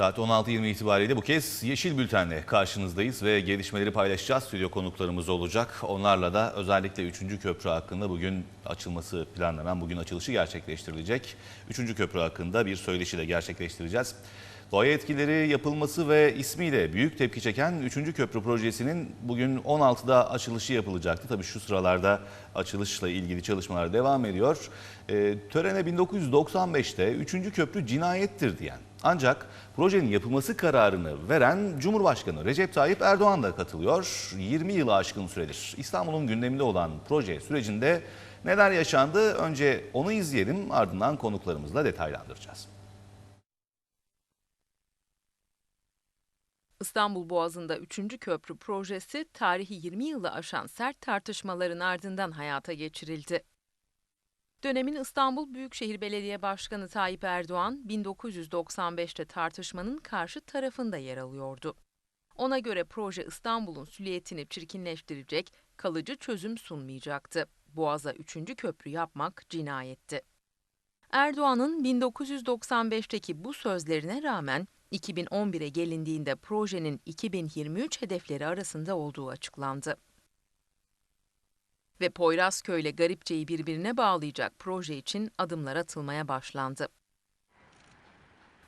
Saat 16.20 itibariyle bu kez Yeşil Bülten'le karşınızdayız ve gelişmeleri paylaşacağız. Stüdyo konuklarımız olacak. Onlarla da özellikle 3. köprü hakkında bugün açılması planlanan, bugün açılışı gerçekleştirilecek. 3. köprü hakkında bir söyleşi de gerçekleştireceğiz. Doğaya etkileri yapılması ve ismiyle büyük tepki çeken 3. köprü projesinin bugün 16'da açılışı yapılacaktı. Tabii şu sıralarda açılışla ilgili çalışmalar devam ediyor. Ee, törene 1995'te 3. köprü cinayettir diyen ancak projenin yapılması kararını veren Cumhurbaşkanı Recep Tayyip Erdoğan da katılıyor. 20 yılı aşkın süredir İstanbul'un gündeminde olan proje sürecinde neler yaşandı? Önce onu izleyelim ardından konuklarımızla detaylandıracağız. İstanbul Boğazı'nda 3. köprü projesi tarihi 20 yılı aşan sert tartışmaların ardından hayata geçirildi. Dönemin İstanbul Büyükşehir Belediye Başkanı Tayyip Erdoğan 1995'te tartışmanın karşı tarafında yer alıyordu. Ona göre proje İstanbul'un süliyetini çirkinleştirecek, kalıcı çözüm sunmayacaktı. Boğaz'a 3. köprü yapmak cinayetti. Erdoğan'ın 1995'teki bu sözlerine rağmen 2011'e gelindiğinde projenin 2023 hedefleri arasında olduğu açıklandı. Ve Poyrazköy ile Garipçe'yi birbirine bağlayacak proje için adımlar atılmaya başlandı.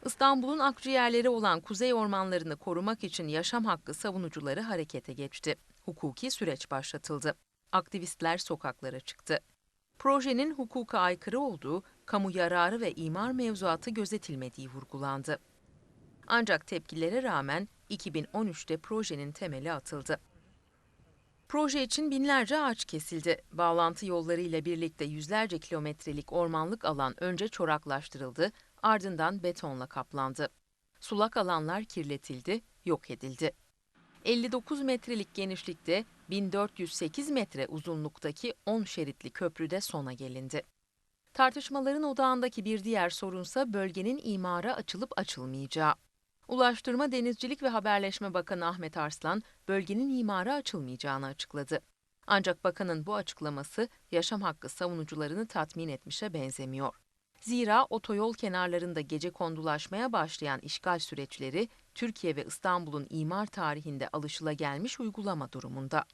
İstanbul'un akciğerleri olan kuzey ormanlarını korumak için yaşam hakkı savunucuları harekete geçti. Hukuki süreç başlatıldı. Aktivistler sokaklara çıktı. Projenin hukuka aykırı olduğu, kamu yararı ve imar mevzuatı gözetilmediği vurgulandı. Ancak tepkilere rağmen 2013'te projenin temeli atıldı. Proje için binlerce ağaç kesildi. Bağlantı yolları ile birlikte yüzlerce kilometrelik ormanlık alan önce çoraklaştırıldı, ardından betonla kaplandı. Sulak alanlar kirletildi, yok edildi. 59 metrelik genişlikte 1408 metre uzunluktaki 10 şeritli köprüde sona gelindi. Tartışmaların odağındaki bir diğer sorunsa bölgenin imara açılıp açılmayacağı. Ulaştırma, Denizcilik ve Haberleşme Bakanı Ahmet Arslan, bölgenin imara açılmayacağını açıkladı. Ancak bakanın bu açıklaması yaşam hakkı savunucularını tatmin etmişe benzemiyor. Zira otoyol kenarlarında gece kondulaşmaya başlayan işgal süreçleri Türkiye ve İstanbul'un imar tarihinde alışılagelmiş uygulama durumunda.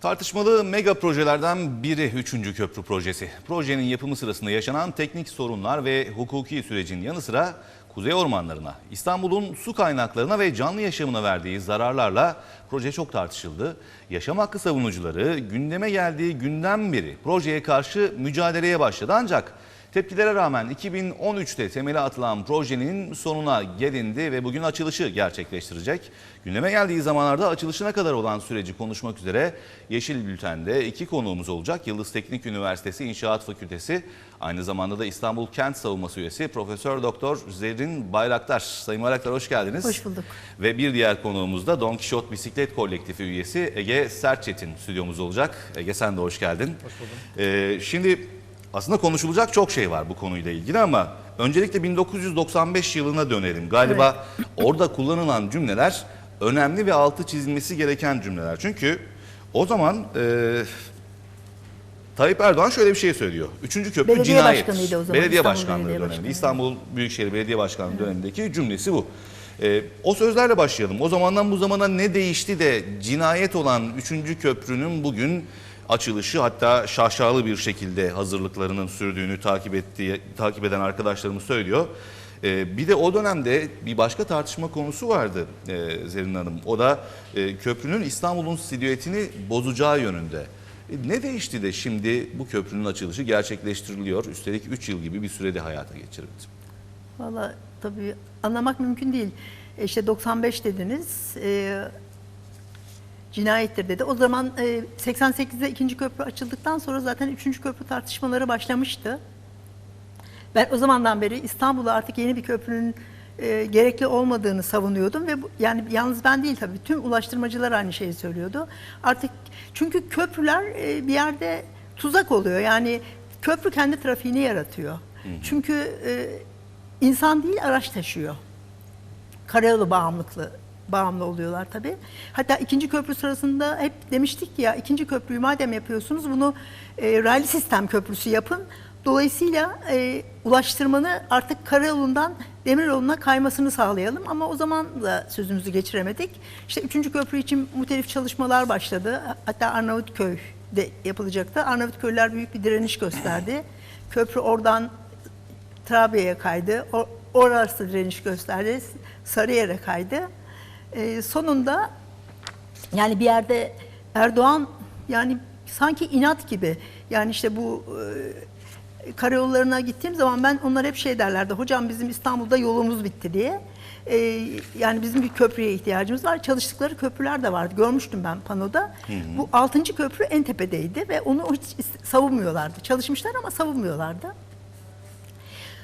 Tartışmalı mega projelerden biri 3. köprü projesi. Projenin yapımı sırasında yaşanan teknik sorunlar ve hukuki sürecin yanı sıra kuzey ormanlarına, İstanbul'un su kaynaklarına ve canlı yaşamına verdiği zararlarla proje çok tartışıldı. Yaşam hakkı savunucuları gündeme geldiği günden beri projeye karşı mücadeleye başladı ancak Tepkilere rağmen 2013'te temeli atılan projenin sonuna gelindi ve bugün açılışı gerçekleştirecek. Gündeme geldiği zamanlarda açılışına kadar olan süreci konuşmak üzere Yeşil Bülten'de iki konuğumuz olacak. Yıldız Teknik Üniversitesi İnşaat Fakültesi aynı zamanda da İstanbul Kent Savunması Üyesi Profesör Doktor Zerrin Bayraktar. Sayın Bayraktar hoş geldiniz. Hoş bulduk. Ve bir diğer konuğumuz da Don Kişot Bisiklet Kolektifi üyesi Ege Sertçetin stüdyomuz olacak. Ege sen de hoş geldin. Hoş bulduk. Ee, şimdi aslında konuşulacak çok şey var bu konuyla ilgili ama öncelikle 1995 yılına dönelim. Galiba orada kullanılan cümleler önemli ve altı çizilmesi gereken cümleler. Çünkü o zaman e, Tayyip Erdoğan şöyle bir şey söylüyor. Üçüncü köprü Belediye cinayet. başkanıydı o zaman, Belediye İstanbul başkanlığı Belediye döneminde. Başkanı. İstanbul Büyükşehir Belediye Başkanlığı dönemindeki cümlesi bu. E, o sözlerle başlayalım. O zamandan bu zamana ne değişti de cinayet olan üçüncü köprünün bugün açılışı hatta şaşalı bir şekilde hazırlıklarının sürdüğünü takip ettiği takip eden arkadaşlarımız söylüyor. Ee, bir de o dönemde bir başka tartışma konusu vardı e, Zerrin Hanım. O da e, köprünün İstanbul'un silüetini bozacağı yönünde. E, ne değişti de şimdi bu köprünün açılışı gerçekleştiriliyor? Üstelik 3 yıl gibi bir sürede hayata geçirildi. Valla tabii anlamak mümkün değil. E, İşte 95 dediniz. E, cinayettir dedi. O zaman e, 88'de ikinci köprü açıldıktan sonra zaten üçüncü köprü tartışmaları başlamıştı. Ben o zamandan beri İstanbul'a artık yeni bir köprünün e, gerekli olmadığını savunuyordum ve bu, yani yalnız ben değil tabii tüm ulaştırmacılar aynı şeyi söylüyordu. Artık çünkü köprüler e, bir yerde tuzak oluyor. Yani köprü kendi trafiğini yaratıyor. Çünkü e, insan değil araç taşıyor karayolu bağımlılıklı bağımlı oluyorlar tabii. Hatta ikinci köprü sırasında hep demiştik ya ikinci köprüyü madem yapıyorsunuz bunu e, raylı sistem köprüsü yapın. Dolayısıyla e, ulaştırmanı artık karayolundan demiryoluna kaymasını sağlayalım ama o zaman da sözümüzü geçiremedik. İşte 3. köprü için muhtelif çalışmalar başladı. Hatta Arnavutköy'de yapılacaktı. Arnavutköylüler büyük bir direniş gösterdi. Köprü oradan Trabya'ya kaydı. O, orası direniş gösterdi. Sarıyer'e kaydı. E, sonunda yani bir yerde Erdoğan yani sanki inat gibi yani işte bu e, karayollarına gittiğim zaman ben onlar hep şey derlerdi. Hocam bizim İstanbul'da yolumuz bitti diye. E, yani bizim bir köprüye ihtiyacımız var. Çalıştıkları köprüler de vardı. Görmüştüm ben panoda. Bu 6. köprü en tepedeydi ve onu hiç savunmuyorlardı. Çalışmışlar ama savunmuyorlardı.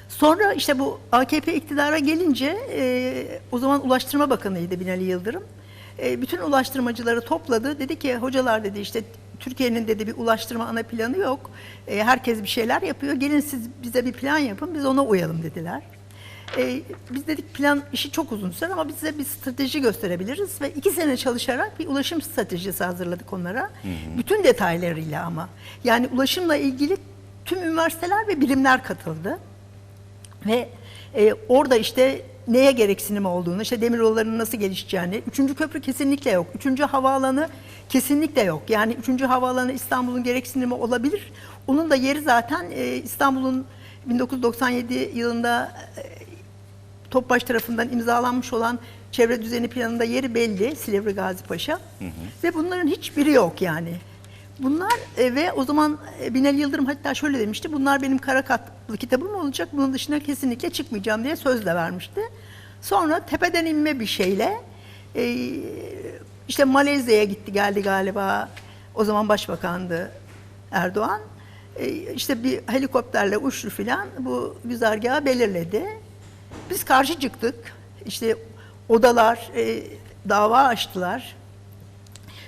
Sonra işte bu AKP iktidara gelince e, o zaman Ulaştırma Bakanıydı Binali Yıldırım. E, bütün ulaştırmacıları topladı. Dedi ki hocalar dedi işte Türkiye'nin dedi bir ulaştırma ana planı yok. E, herkes bir şeyler yapıyor. Gelin siz bize bir plan yapın biz ona uyalım dediler. E, biz dedik plan işi çok uzun sürer ama biz size bir strateji gösterebiliriz ve iki sene çalışarak bir ulaşım stratejisi hazırladık onlara. Bütün detaylarıyla ama. Yani ulaşımla ilgili tüm üniversiteler ve bilimler katıldı. Ve e, orada işte neye gereksinim olduğunu, işte demir yollarının nasıl gelişeceğini, üçüncü köprü kesinlikle yok. Üçüncü havaalanı kesinlikle yok. Yani üçüncü havaalanı İstanbul'un gereksinimi olabilir. Onun da yeri zaten e, İstanbul'un 1997 yılında e, Topbaş tarafından imzalanmış olan çevre düzeni planında yeri belli Silivri Gazi Paşa. Ve bunların hiçbiri yok yani. Bunlar e, ve o zaman e, Binali Yıldırım hatta şöyle demişti. Bunlar benim kara katlı kitabım olacak. Bunun dışına kesinlikle çıkmayacağım diye söz de vermişti. Sonra tepeden inme bir şeyle e, işte Malezya'ya gitti geldi galiba. O zaman başbakandı Erdoğan. E, işte bir helikopterle uçtu filan bu güzergahı belirledi. Biz karşı çıktık. İşte odalar e, dava açtılar.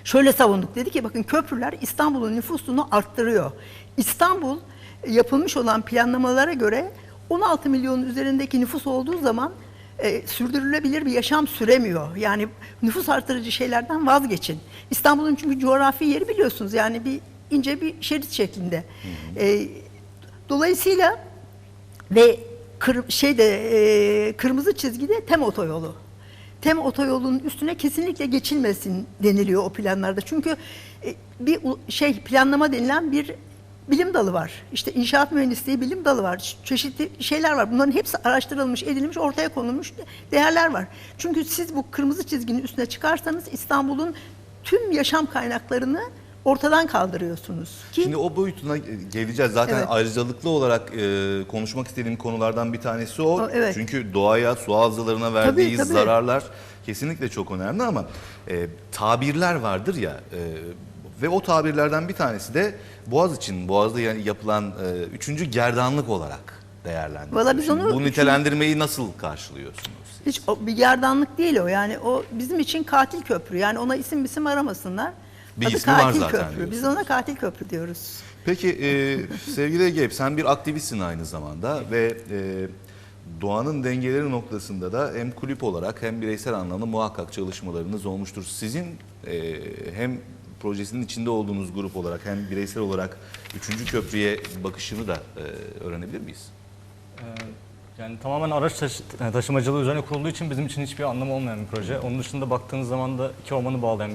Şöyle savunduk dedi ki bakın köprüler İstanbul'un nüfusunu arttırıyor. İstanbul e, yapılmış olan planlamalara göre 16 milyonun üzerindeki nüfus olduğu zaman e, sürdürülebilir bir yaşam süremiyor. Yani nüfus artırıcı şeylerden vazgeçin. İstanbul'un çünkü coğrafi yeri biliyorsunuz yani bir ince bir şerit şeklinde. E, dolayısıyla ve kır, şeyde e, kırmızı çizgide tem otoyolu. Tem otoyolunun üstüne kesinlikle geçilmesin deniliyor o planlarda. Çünkü e, bir şey planlama denilen bir bilim dalı var. İşte inşaat mühendisliği bilim dalı var. Çeşitli şeyler var. Bunların hepsi araştırılmış, edilmiş, ortaya konulmuş değerler var. Çünkü siz bu kırmızı çizginin üstüne çıkarsanız İstanbul'un tüm yaşam kaynaklarını ortadan kaldırıyorsunuz. Ki Şimdi o boyutuna geleceğiz. Zaten Evet. ayrıcalıklı olarak e, konuşmak istediğim konulardan bir tanesi o. O, evet. Çünkü doğaya, su havzalarına verdiği tabii. zararlar kesinlikle çok önemli ama e, tabirler vardır ya e, ve o tabirlerden bir tanesi de Boğaz için, Boğaz'da yapılan e, üçüncü gerdanlık olarak. Valla biz onu Bu nitelendirmeyi nasıl karşılıyorsunuz? Hiç o bir gerdanlık değil o. Yani o bizim için katil köprü. Yani ona isim isim aramasınlar. Bir Adı ismi var katil zaten köprü. Biz ona katil köprü diyoruz. Peki e, sevgili Ege sen bir aktivistsin aynı zamanda ve e, doğanın dengeleri noktasında da hem kulüp olarak hem bireysel anlamda muhakkak çalışmalarınız olmuştur. Sizin e, hem projesinin içinde olduğunuz grup olarak hem bireysel olarak üçüncü köprüye bakışını da e, öğrenebilir miyiz? Ee, Yani tamamen araç taşı- e, taşımacılığı üzerine kurulduğu için bizim için hiçbir anlamı olmayan bir proje. Onun dışında baktığınız zaman da iki ormanı bağlayan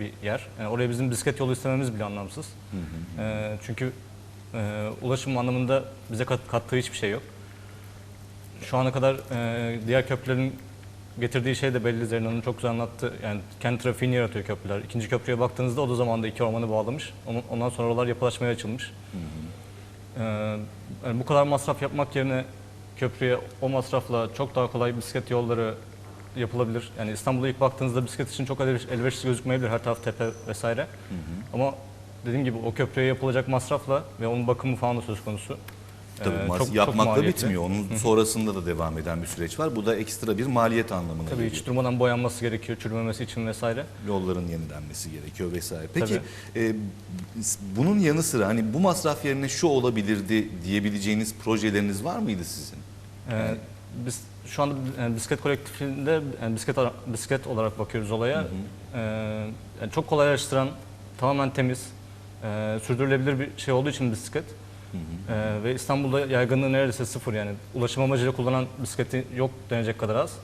bir yer. Yani oraya bizim bisiklet yolu istememiz bile anlamsız. Ee, çünkü e, ulaşım anlamında bize kat- kattığı hiçbir şey yok. Şu ana kadar e, diğer köprülerin getirdiği şey de belli Zerrin Hanım çok güzel anlattı. Yani kendi trafiğini yaratıyor köprüler. İkinci köprüye baktığınızda o da zamanda iki ormanı bağlamış. Ondan sonra oralar yapılaşmaya açılmış. Ee, yani bu kadar masraf yapmak yerine köprüye o masrafla çok daha kolay bisiklet yolları yapılabilir. Yani İstanbul'a ilk baktığınızda bisiklet için çok elveriş- elverişli gözükmeyebilir her taraf tepe vesaire. Ama dediğim gibi o köprüye yapılacak masrafla ve onun bakımı falan da söz konusu. Tabii Ee, çok- çok yapmakla maliyetli. bitmiyor. Onun sonrasında da devam eden bir süreç var. Bu da ekstra bir maliyet anlamına Tabii geliyor. hiç durmadan boyanması gerekiyor çürümemesi için vesaire. yolların yenilenmesi gerekiyor vesaire. Peki Tabii. e, bunun yanı sıra hani bu masraf yerine şu olabilirdi diyebileceğiniz projeleriniz var mıydı sizin? Ee, biz şu anda yani bisiklet kolektifinde yani bisiklet ara- bisiklet olarak bakıyoruz olaya. Ee, yani çok kolaylaştıran, tamamen temiz, e, sürdürülebilir bir şey olduğu için bisiklet. Ee, ve İstanbul'da yaygınlığı neredeyse sıfır yani. Ulaşım amacıyla kullanan bisikleti yok denecek kadar az.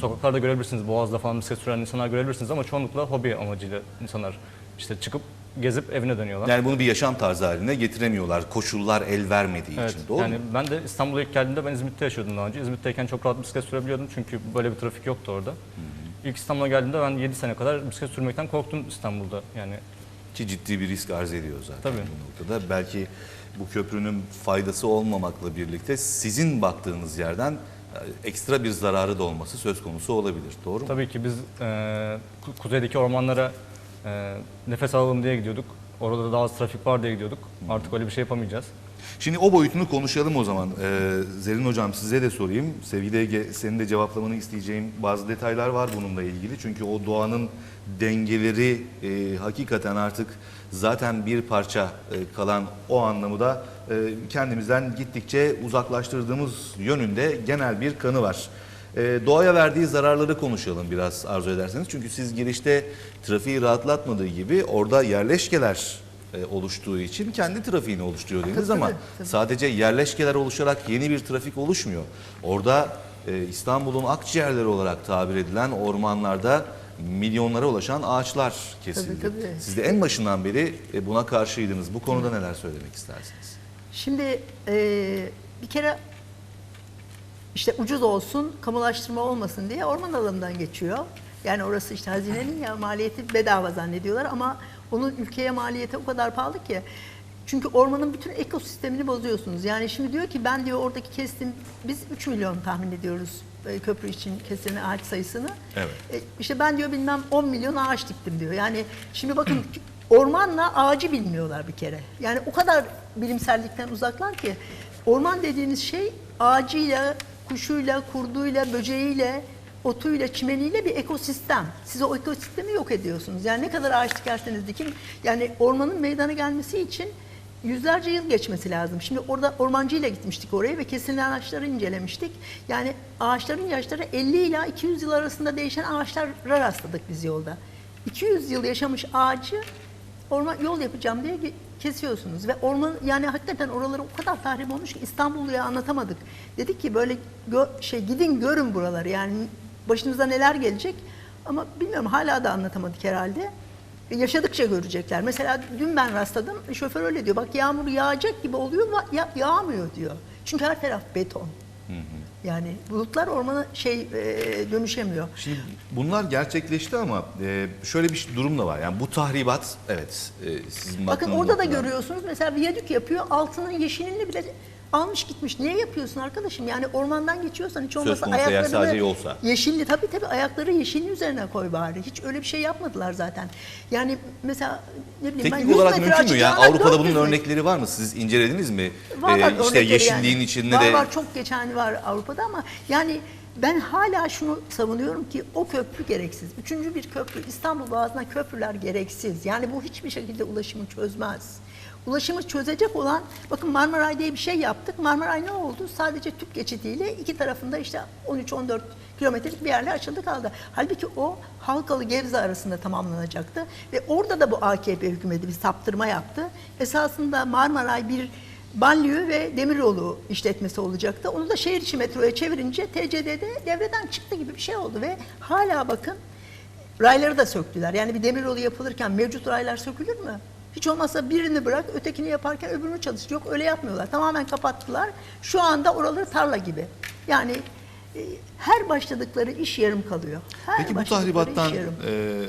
Sokaklarda görebilirsiniz, Boğaz'da falan bisiklet süren insanlar görebilirsiniz ama çoğunlukla hobi amacıyla insanlar işte çıkıp gezip evine dönüyorlar. Yani bunu bir yaşam tarzı haline getiremiyorlar. Koşullar el vermediği Evet, için. Doğru yani mu? ben de İstanbul'a ilk geldiğimde ben İzmit'te yaşıyordum daha önce. İzmit'teyken çok rahat bisiklet sürebiliyordum çünkü böyle bir trafik yoktu orada. İlk İstanbul'a geldiğimde ben 7 sene kadar bisiklet sürmekten korktum İstanbul'da. Yani Ki ciddi bir risk arz ediyor zaten Tabii. bu noktada. Belki bu köprünün faydası olmamakla birlikte sizin baktığınız yerden e, ekstra bir zararı da olması söz konusu olabilir. Doğru mu? tabii ki biz e, ku- kuzeydeki ormanlara e, nefes alalım diye gidiyorduk. Orada da daha az trafik var diye gidiyorduk. Artık öyle bir şey yapamayacağız. Şimdi o boyutunu konuşalım o zaman. Ee, Zerrin Hocam size de sorayım. Sevgili Ege senin de cevaplamanı isteyeceğim bazı detaylar var bununla ilgili. Çünkü o doğanın dengeleri e, hakikaten artık zaten bir parça e, kalan o anlamı da e, kendimizden gittikçe uzaklaştırdığımız yönünde genel bir kanı var. E, doğaya verdiği zararları konuşalım biraz arzu ederseniz. Çünkü siz girişte trafiği rahatlatmadığı gibi orada yerleşkeler e, oluştuğu için kendi trafiğini oluşturuyor dediniz ama tabii, sadece yerleşkeler oluşarak yeni bir trafik oluşmuyor. Orada e, İstanbul'un akciğerleri olarak tabir edilen ormanlarda milyonlara ulaşan ağaçlar kesildi. Tabii, tabii. Siz de en başından beri e, buna karşıydınız. Bu konuda neler söylemek istersiniz? Şimdi e, bir kere işte ucuz olsun, kamulaştırma olmasın diye orman alanından geçiyor. Yani orası işte hazinenin ya maliyeti bedava zannediyorlar ama onun ülkeye maliyeti o kadar pahalı ki. Çünkü ormanın bütün ekosistemini bozuyorsunuz. Yani şimdi diyor ki ben diyor oradaki kestim, biz 3 milyon tahmin ediyoruz e, köprü için kesilen ağaç sayısını. Evet. E, işte ben diyor bilmem 10 milyon ağaç diktim diyor. Yani şimdi bakın ormanla ağacı bilmiyorlar bir kere. Yani o kadar bilimsellikten uzaklar ki orman dediğiniz şey ağacıyla, kuşuyla, kurduyla, böceğiyle, otuyla, çimeniyle bir ekosistem. Siz o ekosistemi yok ediyorsunuz. Yani ne kadar ağaç dikerseniz dikin, yani ormanın meydana gelmesi için yüzlerce yıl geçmesi lazım. Şimdi orada ormancıyla gitmiştik oraya ve kesilen ağaçları incelemiştik. Yani ağaçların yaşları 50 ila 200 yıl arasında değişen ağaçlara rastladık biz yolda. 200 yıl yaşamış ağacı orman yol yapacağım diye kesiyorsunuz ve orman yani hakikaten oraları o kadar tahrip olmuş ki İstanbulluya anlatamadık. Dedik ki böyle şey gidin görün buraları yani başınıza neler gelecek ama bilmiyorum hala da anlatamadık herhalde. E, Yaşadıkça görecekler. Mesela dün ben rastladım. Şoför öyle diyor. Bak yağmur yağacak gibi oluyor ya- yağmıyor diyor. Çünkü her taraf beton. Yani bulutlar ormana şey e, dönüşemiyor. Şimdi bunlar gerçekleşti ama e, şöyle bir durum da var. Yani bu tahribat evet e, sizin Bakın orada da görüyorsunuz mesela viyadük yapıyor altının yeşilini bile almış gitmiş. Niye yapıyorsun arkadaşım? Yani ormandan geçiyorsan hiç eğer ayaklarını sadece yolsa. yeşilli tabii tabii ayakları yeşilin üzerine koy bari. Hiç öyle bir şey yapmadılar zaten. Yani mesela ne bileyim ben Teknik 100 olarak metre mümkün mü? Yani açacağına Avrupa'da 400 bunun metre. örnekleri var mı? Siz incelediniz mi? Var Ee, var işte örnekleri yeşilliğin yani. içinde var, de Var çok geçen var Avrupa'da ama yani ben hala şunu savunuyorum ki o köprü gereksiz. Üçüncü bir köprü İstanbul Boğazı'na köprüler gereksiz. Yani bu hiçbir şekilde ulaşımı çözmez. Ulaşımı çözecek olan, bakın Marmaray diye bir şey yaptık. Marmaray ne oldu? Sadece tüp geçidiyle iki tarafında işte 13-14 kilometrelik bir yerle açıldı kaldı. Halbuki o Halkalı Gebze arasında tamamlanacaktı. Ve orada da bu AKP hükümeti bir saptırma yaptı. Esasında Marmaray bir banliyö ve demiryolu işletmesi olacaktı. Onu da şehir içi metroya çevirince TCD'de devreden çıktı gibi bir şey oldu ve hala bakın rayları da söktüler. Yani bir demiryolu yapılırken mevcut raylar sökülür mü? Hiç olmazsa birini bırak, ötekini yaparken öbürünü çalış. Yok öyle yapmıyorlar. Tamamen kapattılar. Şu anda oraları tarla gibi. Yani e, her başladıkları iş yarım kalıyor. Her Peki bu tahribattan e,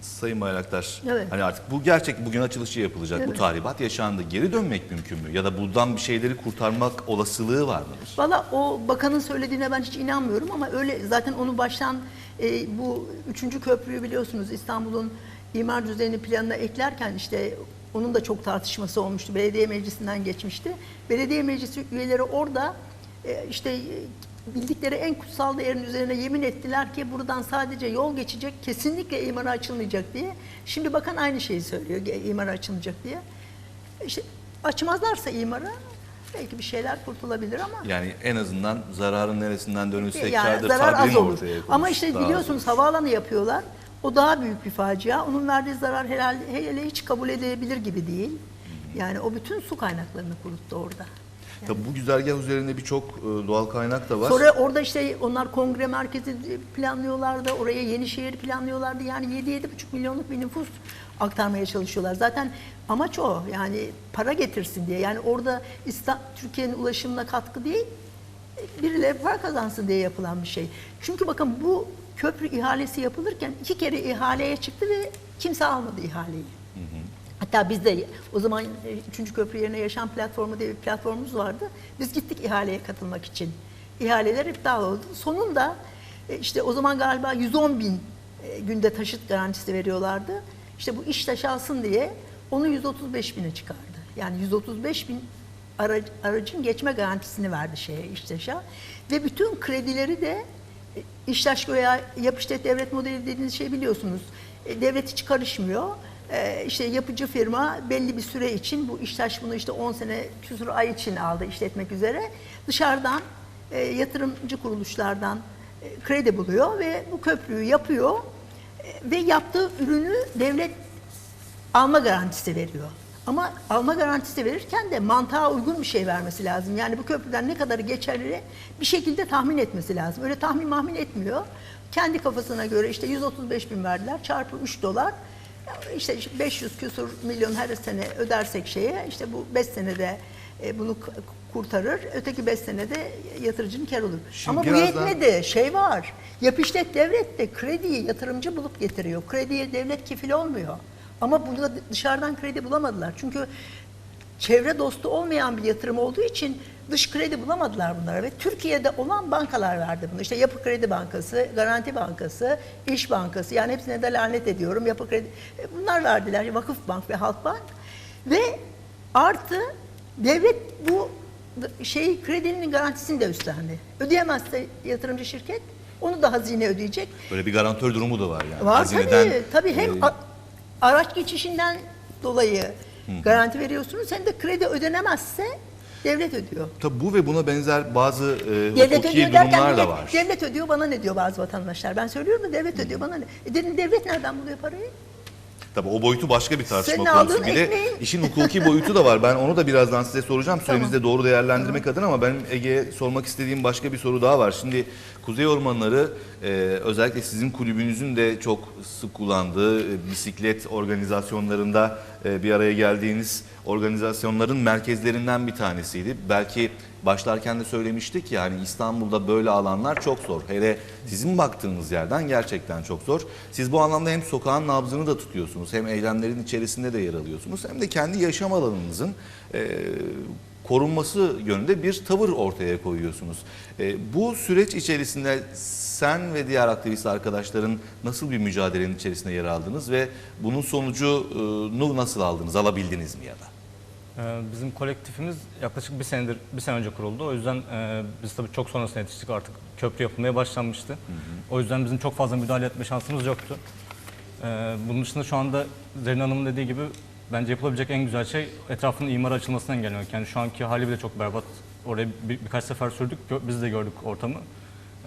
Sayın Bayraktar, Evet. hani artık bu gerçek bugün açılışı yapılacak bu Evet. tahribat yaşandı. Geri dönmek mümkün mü? Ya da buradan bir şeyleri kurtarmak olasılığı var mıdır? Valla o bakanın söylediğine ben hiç inanmıyorum ama öyle zaten onu baştan e, bu üçüncü köprüyü biliyorsunuz İstanbul'un imar düzeni planına eklerken işte onun da çok tartışması olmuştu. Belediye meclisinden geçmişti. Belediye meclisi üyeleri orada e, işte e, bildikleri en kutsal değerin üzerine yemin ettiler ki buradan sadece yol geçecek, kesinlikle imara açılmayacak diye. Şimdi bakan aynı şeyi söylüyor, imara açılmayacak diye. İşte açmazlarsa imara belki bir şeyler kurtulabilir ama Yani en azından zararın neresinden dönülse yani zarar az olur. Ama işte biliyorsunuz havaalanı yapıyorlar. O daha büyük bir facia. Onun verdiği zarar herhalde hele hiç kabul edilebilir gibi değil. Yani o bütün su kaynaklarını kuruttu orada. Tabii bu güzergah üzerinde birçok e, doğal kaynak da var. Sonra orada işte onlar kongre merkezi planlıyorlardı. Oraya yeni şehir planlıyorlardı. Yani 7-7,5 milyonluk bir nüfus aktarmaya çalışıyorlar. Zaten amaç o. Yani para getirsin diye. Yani orada Türkiye'nin ulaşımına katkı değil, birileri para kazansın diye yapılan bir şey. Çünkü bakın bu köprü ihalesi yapılırken iki kere ihaleye çıktı ve kimse almadı ihaleyi. Hatta biz de o zaman e, üçüncü köprü yerine yaşam platformu diye bir platformumuz vardı. Biz gittik ihaleye katılmak için. İhaleler iptal oldu. Sonunda e, işte o zaman galiba 110 bin e, günde taşıt garantisi veriyorlardı. İşte bu iş taşı alsın diye onu 135 bine çıkardı. Yani 135 bin ara- aracın geçme garantisini verdi şeye İştaş'a. Ve bütün kredileri de e, İştaş veya yapıştet devlet modeli dediğiniz şey biliyorsunuz. E, Devlet hiç karışmıyor. E, işte yapıcı firma belli bir süre için bu İştaş bunu işte 10 sene küsur ay için aldı işletmek üzere. Dışarıdan e, yatırımcı kuruluşlardan e, kredi buluyor ve bu köprüyü yapıyor. Ve yaptığı ürünü devlet alma garantisi veriyor. Ama alma garantisi verirken de mantığa uygun bir şey vermesi lazım. Yani bu köprüden ne kadarı geçerli bir şekilde tahmin etmesi lazım. Öyle tahmin mahmin etmiyor. Kendi kafasına göre işte 135 bin verdiler çarpı 3 dolar. İşte 500 küsur milyon her sene ödersek şeye işte bu 5 senede e, bunu kurtarır. Öteki 5 senede yatırıcının kar olur. Şimdi Ama bu yetmedi. Şey var. Yap işlet devlet de krediyi yatırımcı bulup getiriyor. Krediye devlet kefil olmuyor. Ama burada dışarıdan kredi bulamadılar. Çünkü çevre dostu olmayan bir yatırım olduğu için dış kredi bulamadılar bunlara ve Türkiye'de olan bankalar verdi bunu. İşte Yapı Kredi Bankası, Garanti Bankası, İş Bankası yani hepsine de lanet ediyorum. Yapı Kredi e, bunlar verdiler. Vakıf Bank ve Halkbank ve artı devlet bu şey kredinin garantisini de üstlendi. Ödeyemezse yatırımcı şirket onu da hazine ödeyecek. Böyle bir garantör durumu da var yani. Var Hazineden, tabii. Tabii hem e, araç geçişinden dolayı garanti veriyorsunuz hem de kredi ödenemezse devlet ödüyor. Tabii bu ve buna benzer bazı e, Devlet hukuki ödüyor derken durumlar da var. devlet ödüyor bana ne diyor bazı vatandaşlar. Ben söylüyorum da devlet ödüyor bana ne? E dedim devlet nereden buluyor parayı? Tabii o boyutu başka bir tartışma Senin konusu. Bir de ekmeğin- işin hukuki boyutu da var. Ben onu da birazdan size soracağım. Süremizi de doğru değerlendirmek adına ama benim Ege'ye sormak istediğim başka bir soru daha var. Şimdi Kuzey Ormanları e, özellikle sizin kulübünüzün de çok sık kullandığı e, bisiklet organizasyonlarında e, bir araya geldiğiniz organizasyonların merkezlerinden bir tanesiydi. Belki başlarken de söylemiştik ya hani İstanbul'da böyle alanlar çok zor. Hele sizin baktığınız yerden gerçekten çok zor. Siz bu anlamda hem sokağın nabzını da tutuyorsunuz hem eylemlerin içerisinde de yer alıyorsunuz hem de kendi yaşam alanınızın e, korunması yönünde bir tavır ortaya koyuyorsunuz. E, bu süreç içerisinde sen ve diğer aktivist arkadaşların nasıl bir mücadelenin içerisinde yer aldınız ve bunun sonucunu nasıl aldınız, alabildiniz mi ya da? Ee, Bizim kolektifimiz yaklaşık bir senedir, bir sene önce kuruldu. O yüzden e, biz tabii çok sonrasına yetiştik artık. Köprü yapılmaya başlanmıştı. O yüzden bizim çok fazla müdahale etme şansımız yoktu. Ee, Bunun dışında şu anda Zerrin Hanım'ın dediği gibi bence yapılabilecek en güzel şey etrafının imara açılmasını engellemek. Yani şu anki hali bile çok berbat. Oraya bir, birkaç sefer sürdük, biz de gördük ortamı.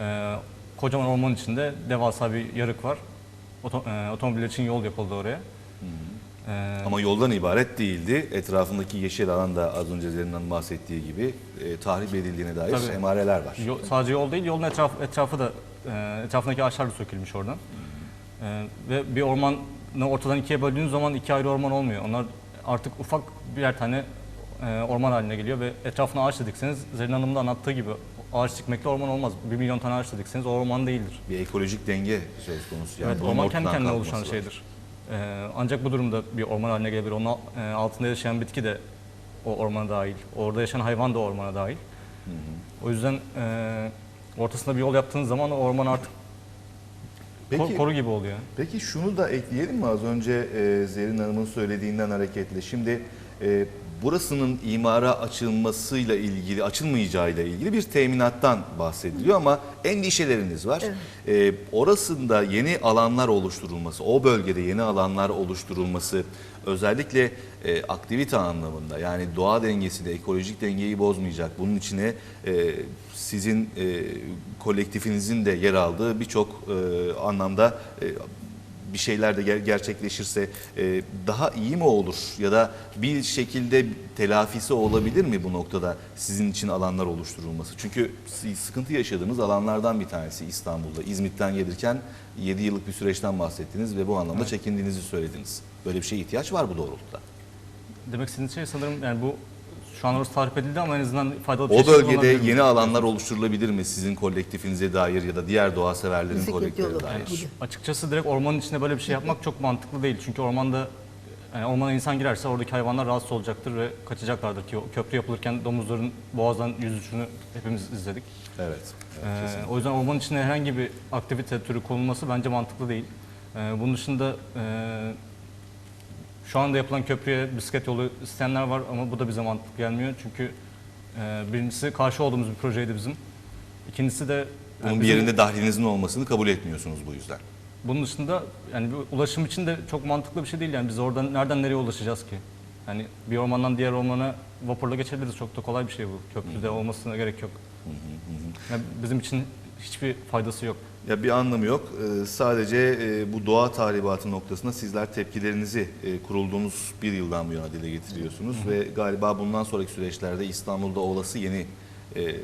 Ee, kocaman ormanın içinde devasa bir yarık var. Oto, e, otomobiller için yol yapıldı oraya. Ee, Ama yoldan ibaret değildi. Etrafındaki yeşil alan da az önce Zerrin Hanım bahsettiği gibi e, tahrip edildiğine dair Tabii. emareler var. Yol- sadece yol değil, yolun etraf, etrafı da, e, etrafındaki ağaçlar da sökülmüş oradan. E, ve bir ormanı ortadan ikiye böldüğünüz zaman iki ayrı orman olmuyor. Onlar artık ufak birer tane e, orman haline geliyor ve etrafına ağaç dikseniz, Zerrin Hanım'ın da anlattığı gibi ağaç dikmekle orman olmaz. Bir milyon tane ağaç dikseniz o orman değildir. Bir ekolojik denge söz konusu. Yani evet, orman kendi kendine oluşan şeydir. E, ancak bu durumda bir orman haline gelebilir. Onun e, altında yaşayan bitki de o ormana dahil. Orada yaşayan hayvan da ormana dahil. O yüzden e, ortasında bir yol yaptığınız zaman orman artık Peki, kor- koru gibi oluyor. Peki şunu da ekleyelim mi az önce e, Zerrin Hanım'ın söylediğinden hareketle. Şimdi e, burasının imara açılmasıyla ilgili, açılmayacağıyla ilgili bir teminattan bahsediliyor ama endişeleriniz var. E, orasında yeni alanlar oluşturulması, o bölgede yeni alanlar oluşturulması özellikle e, aktivite anlamında yani doğa dengesini, ekolojik dengeyi bozmayacak. Bunun içine e, sizin e, kolektifinizin de yer aldığı birçok e, anlamda e, bir şeyler de ger- gerçekleşirse e, daha iyi mi olur? Ya da bir şekilde telafisi olabilir mi bu noktada sizin için alanlar oluşturulması? Çünkü sıkıntı yaşadığınız alanlardan bir tanesi İstanbul'da. İzmit'ten gelirken 7 yıllık bir süreçten bahsettiniz ve bu anlamda çekindiğinizi söylediniz. Böyle bir şeye ihtiyaç var bu doğrultuda. Demek istediğiniz şey sanırım yani bu şu an orası tarif edildi ama en azından faydalı bir O çeşitli bölgede olabilir mi? yeni alanlar oluşturulabilir mi sizin kolektifinize dair ya da diğer doğa severlerin kolektifine dair? Açıkçası direkt ormanın içinde böyle bir şey yapmak çok mantıklı değil. Çünkü ormanda yani ormana insan girerse oradaki hayvanlar rahatsız olacaktır ve kaçacaklardır ki o köprü yapılırken domuzların boğazdan yüzüşünü hepimiz izledik. Evet. Ee, o yüzden ormanın içine herhangi bir aktivite türü konulması bence mantıklı değil. Ee, bunun dışında e, şu anda yapılan köprüye bisiklet yolu isteyenler var ama bu da bize mantıklı gelmiyor. Çünkü e, birincisi karşı olduğumuz bir projeydi bizim. İkincisi de Bunun yani bir bizim- yerinde dahlinizin olmasını kabul etmiyorsunuz bu yüzden. bunun dışında yani bir ulaşım için de çok mantıklı bir şey değil. Yani biz oradan nereden nereye ulaşacağız ki? Yani bir ormandan diğer ormana vapurla geçebiliriz. Çok da kolay bir şey bu. Köprüde olmasına gerek yok. Yani bizim için hiçbir faydası yok. Ya bir anlamı yok. Ee, sadece e, bu doğa tahribatı noktasında sizler tepkilerinizi e, kurulduğunuz bir yıldan bu yana dile getiriyorsunuz ve galiba bundan sonraki süreçlerde İstanbul'da olası yeni e,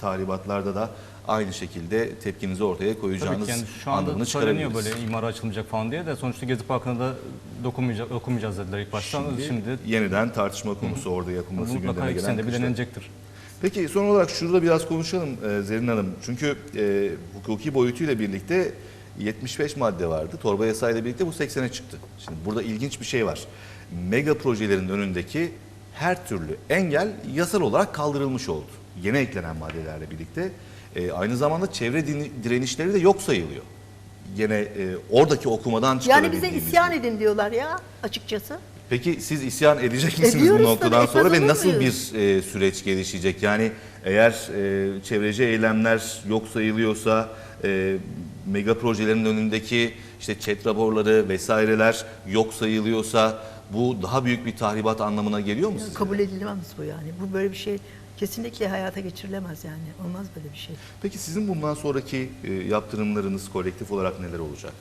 tahribatlarda da aynı şekilde tepkinizi ortaya Tabii koyacağınız ki yani şu anda söyleniyor böyle imara açılmayacak falan diye de sonuçta Gezi Parkı'na da dokunmayacak, dokunmayacağız dediler ilk başta. ama Şimdi, Şimdi, yeniden tartışma konusu orada yapılması mutlaka gündeme gelen senede bir kışta. denenecektir. Peki son olarak şurada biraz konuşalım e, Zerrin Hanım. Çünkü e, hukuki boyutuyla birlikte 75 madde vardı. Torba yasayla birlikte bu 80'e çıktı. Şimdi burada ilginç bir şey var. Mega projelerin önündeki her türlü engel yasal olarak kaldırılmış oldu. Yeni eklenen maddelerle birlikte. E, aynı zamanda çevre direnişleri de yok sayılıyor. Yine e, oradaki okumadan Yani bize çıkarabildiğimiz isyan bu. edin diyorlar ya açıkçası. Peki siz isyan edecek misiniz Ediyoruz bu noktadan tabii, sonra ve nasıl muyuz? bir e, süreç gelişecek? Yani eğer e, çevreci eylemler yok sayılıyorsa, e, mega projelerin önündeki işte chat raporları vesaireler yok sayılıyorsa bu daha büyük bir tahribat anlamına geliyor mu size? Kabul edilemez bu yani. Bu böyle bir şey kesinlikle hayata geçirilemez yani. Olmaz böyle bir şey. Peki sizin bundan sonraki e, yaptırımlarınız kolektif olarak neler olacak?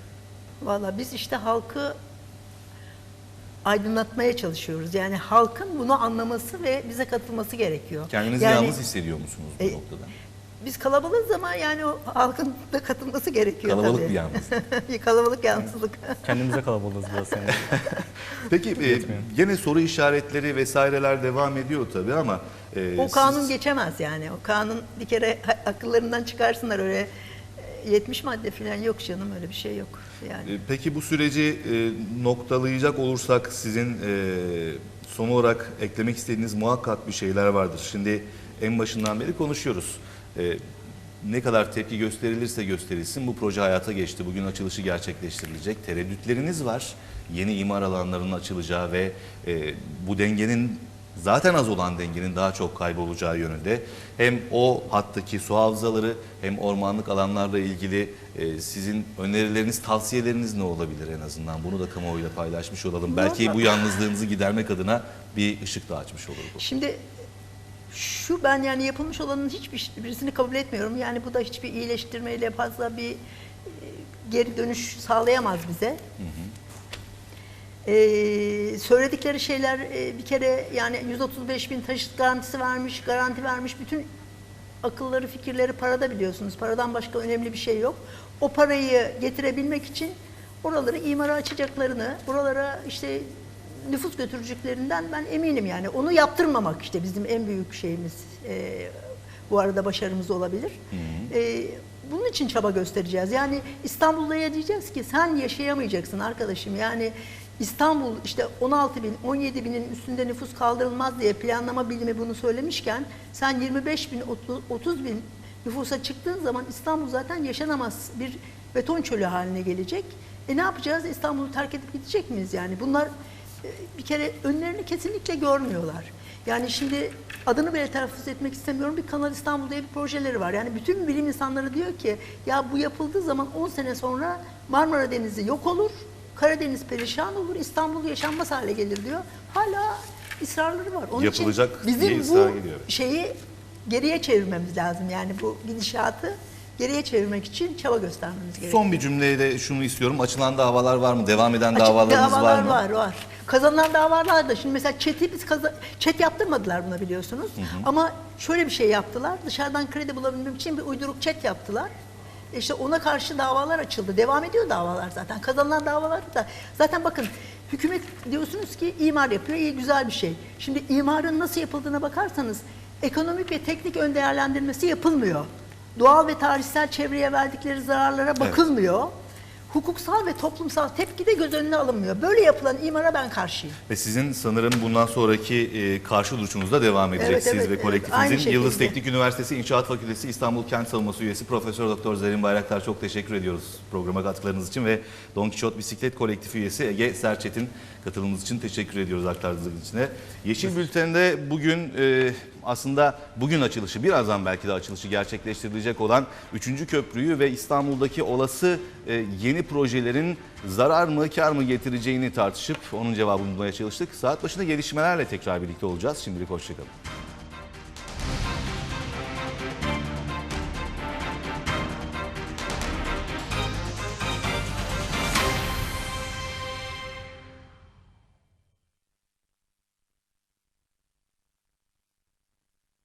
Valla biz işte halkı aydınlatmaya çalışıyoruz. Yani halkın bunu anlaması ve bize katılması gerekiyor. Kendinizi yani, yalnız hissediyor musunuz bu E, noktada? Biz kalabalığız ama yani o halkın da katılması gerekiyor Kalabalık tabii. bir yalnız. bir kalabalık yalnızlık. Kendimize kalabalığız biraz yani. Peki e, gene soru işaretleri vesaireler devam ediyor tabii ama e, O kanun siz- geçemez yani. O kanun bir kere akıllarından çıkarsınlar öyle 70 madde falan yok canım öyle bir şey yok. Yani E, Peki bu süreci e, noktalayacak olursak sizin e, son olarak eklemek istediğiniz muhakkak bir şeyler vardır. Şimdi en başından beri konuşuyoruz. E, ne kadar tepki gösterilirse gösterilsin bu proje hayata geçti. Bugün açılışı gerçekleştirilecek. Tereddütleriniz var. Yeni imar alanlarının açılacağı ve e, bu dengenin zaten az olan dengenin daha çok kaybolacağı yönünde. Hem o hattaki su havzaları hem ormanlık alanlarla ilgili e, sizin önerileriniz, tavsiyeleriniz ne olabilir en azından? Bunu da kamuoyuyla paylaşmış olalım. Belki bu yalnızlığınızı gidermek adına bir ışık da açmış olur bu. Şimdi şu ben yani yapılmış olanın hiçbirisini kabul etmiyorum. Yani bu da hiçbir iyileştirmeyle fazla bir e, geri dönüş sağlayamaz bize. Ee, söyledikleri şeyler e, bir kere yani 135 bin taşıt garantisi vermiş, garanti vermiş. Bütün akılları, fikirleri parada biliyorsunuz. Paradan başka önemli bir şey yok. O parayı getirebilmek için oraları imara açacaklarını, buralara işte nüfus götüreceklerinden ben eminim yani. Onu yaptırmamak işte bizim en büyük şeyimiz. Ee, bu arada başarımız olabilir. Ee, bunun için çaba göstereceğiz. Yani İstanbul'da diyeceğiz ki sen yaşayamayacaksın arkadaşım. Yani İstanbul işte 16 bin, 17 binin üstünde nüfus kaldırılmaz diye planlama bilimi bunu söylemişken sen 25 bin, 30, 30 bin nüfusa çıktığın zaman İstanbul zaten yaşanamaz bir beton çölü haline gelecek. E ne yapacağız? İstanbul'u terk edip gidecek miyiz yani? Bunlar e, bir kere önlerini kesinlikle görmüyorlar. Yani şimdi adını bile telaffuz etmek istemiyorum. Bir Kanal İstanbul diye bir projeleri var. Yani bütün bilim insanları diyor ki ya bu yapıldığı zaman 10 sene sonra Marmara Denizi yok olur. Karadeniz perişan olur. İstanbul yaşanmaz hale gelir diyor. Hala ısrarları var. Onun Yapılacak için bizim bu şeyi geriye çevirmemiz lazım. Yani bu gidişatı geriye çevirmek için çaba göstermemiz gerekiyor. Son bir cümleyle şunu istiyorum. Açılan davalar var mı? Devam eden Açık davalarınız davalar var mı? var var. Kazanılan davalar da şimdi mesela çeti biz kaza, çet yaptırmadılar buna biliyorsunuz. Ama şöyle bir şey yaptılar. Dışarıdan kredi bulabilmek için bir uyduruk çet yaptılar. İşte ona karşı davalar açıldı. Devam ediyor davalar zaten. Kazanılan davalar da. Zaten bakın hükümet diyorsunuz ki imar yapıyor. iyi güzel bir şey. Şimdi imarın nasıl yapıldığına bakarsanız ekonomik ve teknik ön değerlendirmesi yapılmıyor. Doğal ve tarihsel çevreye verdikleri zararlara bakılmıyor. Hukuksal ve toplumsal tepki de göz önüne alınmıyor. Böyle yapılan imara ben karşıyım. Ve sizin sanırım bundan sonraki e, karşı duruşunuz da devam edecek Evet, siz evet, ve evet. kolektifinizin. Şekilde. Yıldız Teknik Üniversitesi İnşaat Fakültesi İstanbul Kent Savunması Üyesi Profesör Doktor Zerrin Bayraktar çok teşekkür ediyoruz programa katkılarınız için ve Don Kişot Bisiklet Kolektifi Üyesi Ege Serçet'in katılımınız için teşekkür ediyoruz aktardığınız için. Yeşil Bülten'de bugün e, aslında bugün açılışı birazdan belki de açılışı gerçekleştirilecek olan 3. köprüyü ve İstanbul'daki olası e, yeni projelerin zarar mı kar mı getireceğini tartışıp onun cevabını bulmaya çalıştık. Saat başında gelişmelerle tekrar birlikte olacağız. Şimdilik hoşçakalın.